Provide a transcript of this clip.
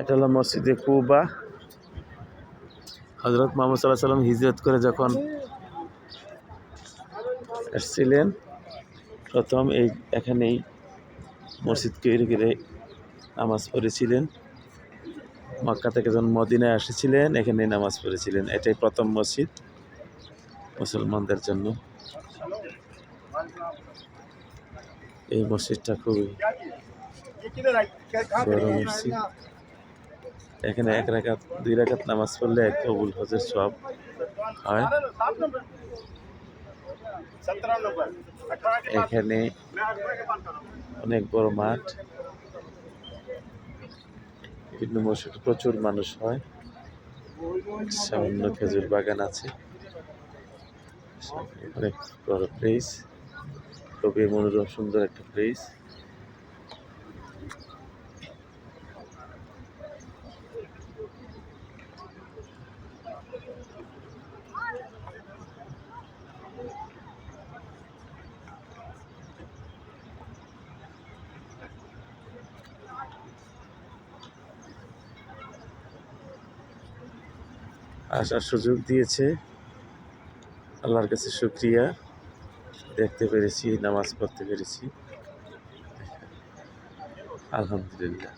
এটা হলো মসজিদে কুবা। হজরত মোহাম্মদ সাল্লাহ সাল্লাম হিজরত করে যখন এসছিলেন, প্রথম এই এখানেই মসজিদ তৈরি করে নামাজ পড়েছিলেন। মক্কা থেকে যখন মদিনায় এসেছিলেন এখানেই নামাজ পড়েছিলেন। এটাই প্রথম মসজিদ মুসলমানদের জন্য। এই মসজিদটা খুবই বড় মসজিদ। এখানে এক রাকাত, দুই রাকাত নামাজ পড়লে এক কবুল হজের সব হয়। এখানে অনেক বড় মাঠ। বিভিন্ন মসজিদে প্রচুর মানুষ হয়। সামান্য খেজুর বাগান আছে। অনেক বড় প্লেস খুবই মনোরম, সুন্দর একটা প্লেস আসার সুযোগ দিয়েছে। আল্লাহর কাছে শুক্রিয়া। দেখতে পেরেছি নামাজ পড়তে পেরেছি। আলহামদুলিল্লাহ।